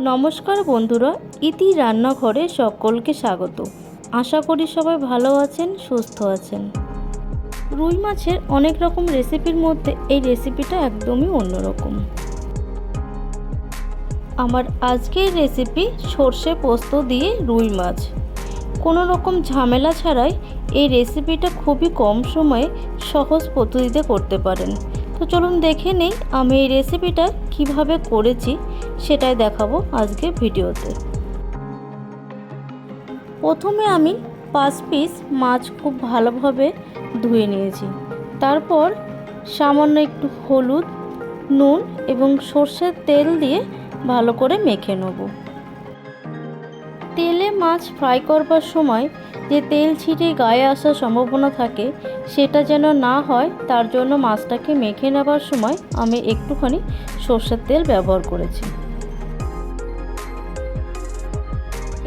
নমস্কার বন্ধুরা, ইতি রান্নাঘরে সকলকে স্বাগত। আশা করি সবাই ভালো আছেন, সুস্থ আছেন। রুই মাছের অনেক রকম রেসিপির মধ্যে এই রেসিপিটা একদমই অন্যরকম। আমার আজকের রেসিপি সর্ষে পোস্ত দিয়ে রুই মাছ। কোনো রকম ঝামেলা ছাড়াই এই রেসিপিটা খুবই কম সময়ে সহজ পদ্ধতিতে করতে পারেন। তো চলুন দেখে নেই, আমি এই রেসিপিটা কীভাবে করেছি সেটাই দেখাবো আজকে ভিডিওতে। প্রথমে আমি পাঁচ পিস মাছ খুব ভালোভাবে ধুয়ে নিয়েছি। তারপর সামান্য একটু হলুদ, নুন এবং সর্ষের তেল দিয়ে ভালো করে মেখে নেব। তেলে মাছ ফ্রাই করবার সময় যে তেল ছিটে গায়ে আসার সম্ভাবনা থাকে সেটা যেন না হয়, তার জন্য মাছটাকে মেখে নেবার সময় আমি একটুখানি সর্ষের তেল ব্যবহার করেছি।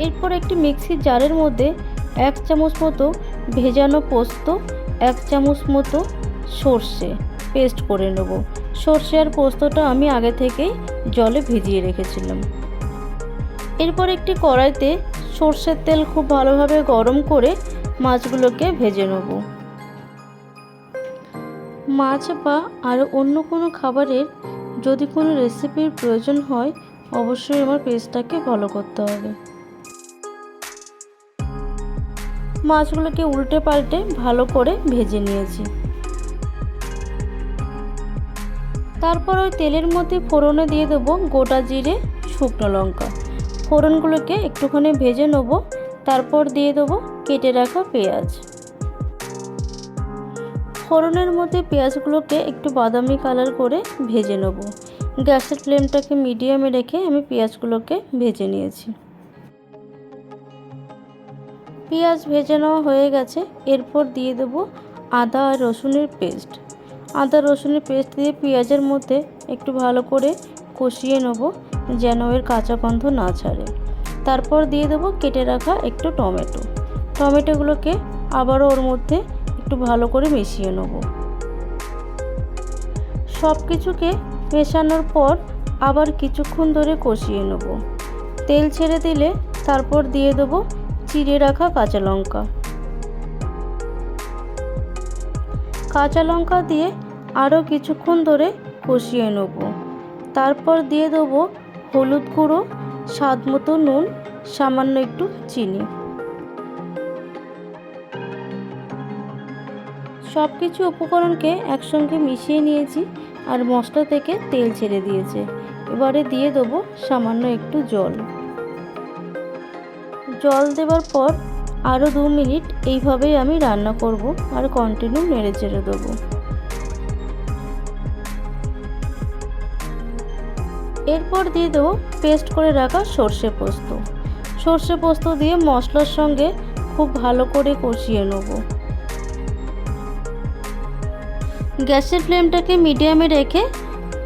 এরপর একটি মিক্সির জারের মধ্যে এক চামচ মতো ভেজানো পোস্ত, এক চামচ মতো সর্ষে পেস্ট করে নেব। সর্ষে আর পোস্তটা আমি আগে থেকেই জলে ভিজিয়ে রেখেছিলাম। এরপর একটি কড়াইতে সর্ষের তেল খুব ভালোভাবে গরম করে মাছগুলোকে ভেজে নেব। মাছ বা আরও অন্য কোনো খাবারের যদি কোনো রেসিপির প্রয়োজন হয়, অবশ্যই আমার পেস্টটাকে ফলো করতে হবে। মাছগুলোকে উল্টে পাল্টে ভালো করে ভেজে নিয়েছি। তারপর ওই তেলের মধ্যে ফোড়নে দিয়ে দেবো গোটা জিরে, শুকনো লঙ্কা। ফোড়নগুলোকে একটুখানি ভেজে নেব, তারপর দিয়ে দেবো কেটে রাখা পেঁয়াজ। ফোড়নের মধ্যে পেঁয়াজগুলোকে একটু বাদামি কালার করে ভেজে নেব। গ্যাসের ফ্লেমটাকে মিডিয়ামে রেখে আমি পেঁয়াজগুলোকে ভেজে নিয়েছি। পেঁয়াজ ভেজে নেওয়া হয়ে গেছে। এরপর দিয়ে দেবো আদা আর রসুনের পেস্ট। আদা, রসুনের পেস্ট দিয়ে পেঁয়াজের মধ্যে একটু ভালো করে কষিয়ে নেব যেন এর কাঁচা গন্ধ না ছাড়ে। তারপর দিয়ে দেবো কেটে রাখা একটু টমেটো। টমেটোগুলোকে আবারও ওর মধ্যে একটু ভালো করে মিশিয়ে নেব। সব কিছুকে মেশানোর পর আবার কিছুক্ষণ ধরে কষিয়ে নেব। তেল ছেড়ে দিলে তারপর দিয়ে দেবো চিড়ে রাখা কাঁচা লঙ্কা। কাঁচা লঙ্কা দিয়ে আরও কিছুক্ষণ ধরে কষিয়ে নেব। তারপর দিয়ে দেবো হলুদ গুঁড়ো, স্বাদ মতো নুন, সামান্য একটু চিনি। সব কিছু উপকরণকে একসঙ্গে মিশিয়ে নিয়েছি আর মশলা থেকে তেল ছেড়ে দিয়েছে। এবারে দিয়ে দেবো সামান্য একটু জল। জল দেওয়ার পর আরও দু মিনিট এইভাবেই আমি রান্না করব আর কন্টিনিউ নেড়ে চেড়ে দেবো। এরপর দিয়ে দেবো পেস্ট করে রাখা সর্ষে পোস্ত। সর্ষে পোস্ত দিয়ে মশলার সঙ্গে খুব ভালো করে কষিয়ে নেব। গ্যাসের ফ্লেমটাকে মিডিয়ামে রেখে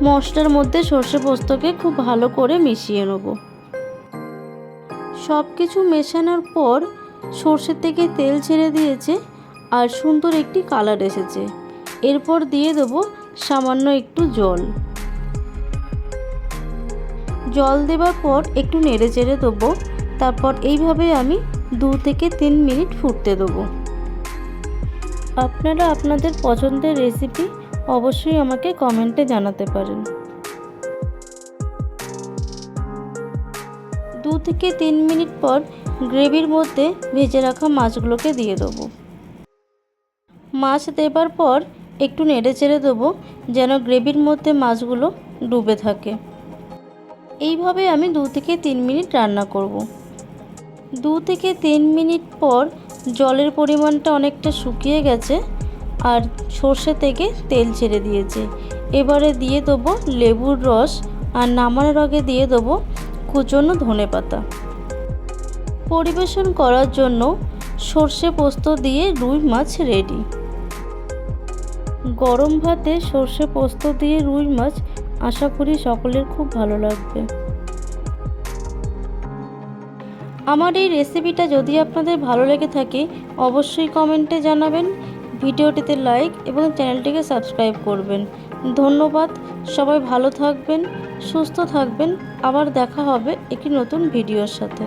মশলার মধ্যে সর্ষে পোস্তকে খুব ভালো করে মিশিয়ে নেব। সব কিছু মেশানোর পর সর্ষের থেকে তেল ছেড়ে দিয়েছে আর সুন্দর একটি কালার এসেছে। এরপর দিয়ে দেবো সামান্য একটু জল। জল দেওয়ার পর একটু নেড়ে চেড়ে দেবো। তারপর এইভাবে আমি দু থেকে তিন মিনিট ফুটতে দেবো। আপনারা আপনাদের পছন্দের রেসিপি অবশ্যই আমাকে কমেন্টে জানাতে পারেন। দু থেকে তিন মিনিট পর গ্রেভির মধ্যে ভেজে রাখা মাছগুলোকে দিয়ে দেবো। মাছ দেবার পর একটু নেড়ে চেড়ে দেবো যেন গ্রেভির মধ্যে মাছগুলো ডুবে থাকে। এইভাবে আমি দু থেকে তিন মিনিট রান্না করব। দু থেকে তিন মিনিট পর জলের পরিমাণটা অনেকটা শুকিয়ে গেছে আর সর্ষে থেকে তেল ছেড়ে দিয়েছে। এবারে দিয়ে দেবো লেবুর রস আর নামানোর আগে দিয়ে দেবো কুচনো ধনে পাতা। পরিবেশন করার জন্য সর্ষে পোস্ত দিয়ে রুই মাছ রেডি গরম ভাতে সর্ষে পোস্ত দিয়ে রুই মাছ আশা করি সকলের খুব ভালো লাগবে। আমার এই রেসিপিটা যদি আপনাদের ভালো লেগে থাকে, অবশ্যই কমেন্টে জানাবেন, ভিডিওটিতে লাইক এবং চ্যানেলটিকে সাবস্ক্রাইব করবেন। ধন্যবাদ। সবাই ভালো থাকবেন সুস্থ থাকবেন। আবার দেখা হবে একটি নতুন ভিডিওর সাথে।